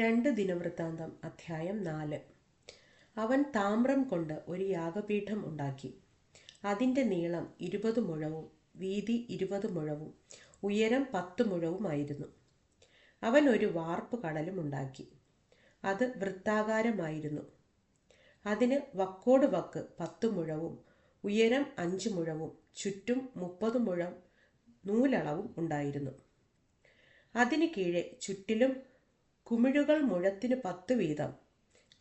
രണ്ട് ദിനവൃത്താന്തം അധ്യായം നാല്. അവൻ താമ്രം കൊണ്ട് ഒരു യാഗപീഠം ഉണ്ടാക്കി. അതിന്റെ നീളം ഇരുപത് മുഴവും വീതി ഇരുപത് മുഴവും ഉയരം പത്ത് മുഴവുമായിരുന്നു. അവൻ ഒരു വാർപ്പ് കടലും ഉണ്ടാക്കി. അത് വൃത്താകാരമായിരുന്നു. അതിന് വക്കോട് വക്ക് പത്ത് മുഴവും ഉയരം അഞ്ച് മുഴവും ചുറ്റും മുപ്പത് മുഴം നൂലളവും ഉണ്ടായിരുന്നു. അതിന് കീഴെ ചുറ്റിലും കുമിഴുകൾ മുഴത്തിന് പത്ത് വീതം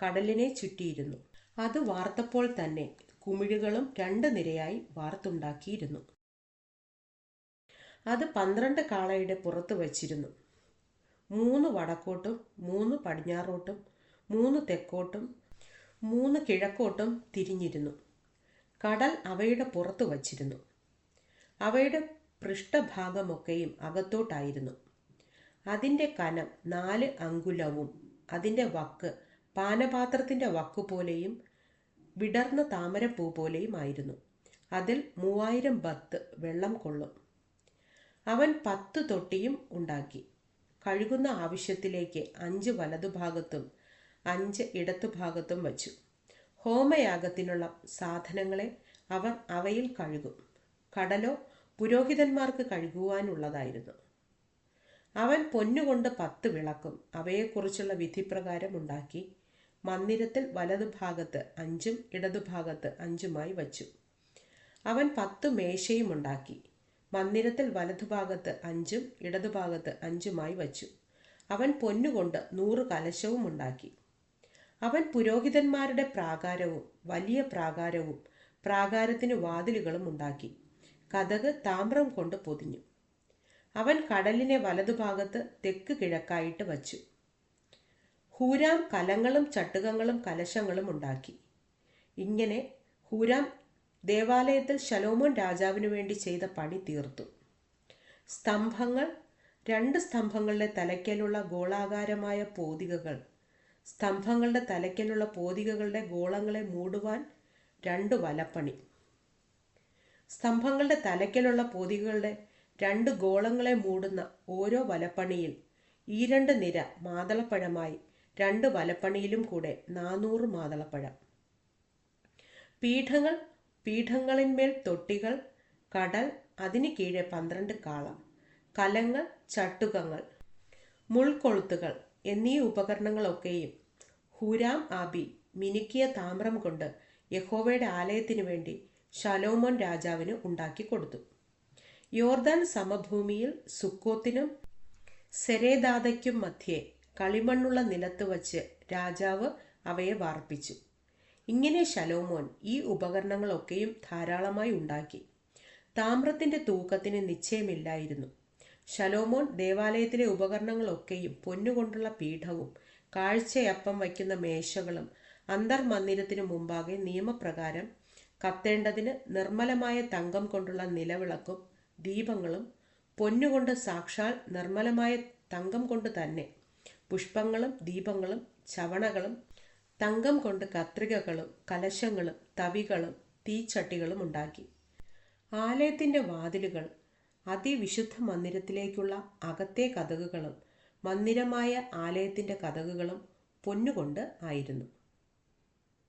കടലിനെ ചുറ്റിയിരുന്നു. അത് വാർത്തപ്പോൾ തന്നെ കുമിഴുകളും രണ്ട് നിരയായി വാർത്തുണ്ടാക്കിയിരുന്നു. അത് പന്ത്രണ്ട് കാളയുടെ പുറത്ത് വച്ചിരുന്നു. മൂന്ന് വടക്കോട്ടും മൂന്ന് പടിഞ്ഞാറോട്ടും മൂന്ന് തെക്കോട്ടും മൂന്ന് കിഴക്കോട്ടും തിരിഞ്ഞിരുന്നു. കടൽ അവയുടെ പുറത്ത് വച്ചിരുന്നു. അവയുടെ പൃഷ്ഠഭാഗമൊക്കെയും അകത്തോട്ടായിരുന്നു. അതിന്റെ കനം നാല് അങ്കുലവും അതിന്റെ വക്ക് പാനപാത്രത്തിന്റെ വക്ക് പോലെയും വിടർന്ന താമരപ്പൂ പോലെയും ആയിരുന്നു. അതിൽ മൂവായിരം ബത്ത് വെള്ളം കൊള്ളും. അവൻ പത്ത് തൊട്ടിയും ഉണ്ടാക്കി. കഴുകുന്ന ആവശ്യത്തിലേക്ക് അഞ്ച് വലതുഭാഗത്തും അഞ്ച് ഇടത്തുഭാഗത്തും വച്ചു. ഹോമയാഗത്തിനുള്ള സാധനങ്ങളെ അവർ അവയിൽ കഴുകും. കടലോ പുരോഹിതന്മാർക്ക് കഴുകുവാനുള്ളതായിരുന്നു. അവൻ പൊന്നുകൊണ്ട് പത്ത് വിളക്കും. അവയെക്കുറിച്ചുള്ള വിധിപ്രകാരം ഉണ്ടാക്കി. മന്ദിരത്തിൽ വലതുഭാഗത്ത് അഞ്ചും ഇടതുഭാഗത്ത് അഞ്ചുമായി വച്ചു. അവൻ പത്ത് മേശയും ഉണ്ടാക്കി. മന്ദിരത്തിൽ വലതുഭാഗത്ത് അഞ്ചും ഇടതുഭാഗത്ത് അഞ്ചുമായി വച്ചു. അവൻ പൊന്നുകൊണ്ട് നൂറ് കലശവും ഉണ്ടാക്കി. അവൻ പുരോഹിതന്മാരുടെ പ്രാകാരവും വലിയ പ്രാകാരവും പ്രാകാരത്തിന് വാതിലുകളും ഉണ്ടാക്കി. കഥക് താമ്രം കൊണ്ട് പൊതിഞ്ഞു. അവൻ കടലിനെ വലതുഭാഗത്ത് തെക്ക് കിഴക്കായിട്ട് വച്ചു. ഹൂരാം കലങ്ങളും ചട്ടുകങ്ങളും കലശങ്ങളും ഉണ്ടാക്കി. ഇങ്ങനെ ഹൂരാം ദേവാലയത്തിൽ ശലോമോൻ രാജാവിനു വേണ്ടി ചെയ്ത പണി തീർത്തു. സ്തംഭങ്ങൾ രണ്ട് സ്തംഭങ്ങളുടെ തലയ്ക്കലുള്ള ഗോളാകാരമായ പോതികകൾ സ്തംഭങ്ങളുടെ തലയ്ക്കലുള്ള പോതികകളുടെ ഗോളങ്ങളെ മൂടുവാൻ രണ്ട് വലപ്പണി. സ്തംഭങ്ങളുടെ തലയ്ക്കലുള്ള പോതികകളുടെ രണ്ട് ഗോളങ്ങളെ മൂടുന്ന ഓരോ വലപ്പണിയിൽ ഈ രണ്ട് നിര മാതളപ്പഴമായി രണ്ട് വലപ്പണിയിലും കൂടെ നാനൂറ് മാതളപ്പഴം. പീഠങ്ങൾ പീഠങ്ങളിന്മേൽ തൊട്ടികൾ കടൽ അതിന് കീഴെ പന്ത്രണ്ട് കാളം കലങ്ങൾ ചട്ടുകങ്ങൾ മുൾക്കൊളുത്തുകൾ എന്നീ ഉപകരണങ്ങളൊക്കെയും ഹുരാം ആബി മിനുക്കിയ താമ്രം കൊണ്ട് യഹോവയുടെ ആലയത്തിനു വേണ്ടി ശലോമോൻ രാജാവിന് ഉണ്ടാക്കി കൊടുത്തു. യോർദാൻ സമഭൂമിയിൽ സുക്കോത്തിനും സെരേദാതയ്ക്കും മധ്യേ കളിമണ്ണുള്ള നിലത്ത് വച്ച് രാജാവ് അവയെ വാർപ്പിച്ചു. ഇങ്ങനെ ശലോമോൻ ഈ ഉപകരണങ്ങളൊക്കെയും ധാരാളമായി ഉണ്ടാക്കി. താമ്രത്തിന്റെ തൂക്കത്തിന് നിശ്ചയമില്ലായിരുന്നു. ശലോമോൻ ദേവാലയത്തിലെ ഉപകരണങ്ങളൊക്കെയും പൊന്നുകൊണ്ടുള്ള പീഠവും കാഴ്ചയപ്പം വയ്ക്കുന്ന മേശകളും അന്തർമന്ദിരത്തിനു മുമ്പാകെ നിയമപ്രകാരം കത്തേണ്ടതിന് നിർമ്മലമായ തങ്കം കൊണ്ടുള്ള നിലവിളക്കും ദീപങ്ങളും പൊന്നുകൊണ്ട് സാക്ഷാൽ നിർമ്മലമായ തങ്കം കൊണ്ട് തന്നെ. പുഷ്പങ്ങളും ദീപങ്ങളും ചവണകളും തങ്കം കൊണ്ട് കത്രികകളും കലശങ്ങളും തവികളും തീച്ചട്ടികളും ഉണ്ടാക്കി. ആലയത്തിന്റെ വാതിലുകൾ അതിവിശുദ്ധ മന്ദിരത്തിലേക്കുള്ള അകത്തെ കഥകുകളും മന്ദിരമായ ആലയത്തിന്റെ കഥകുകളും പൊന്നുകൊണ്ട് ആയിരുന്നു.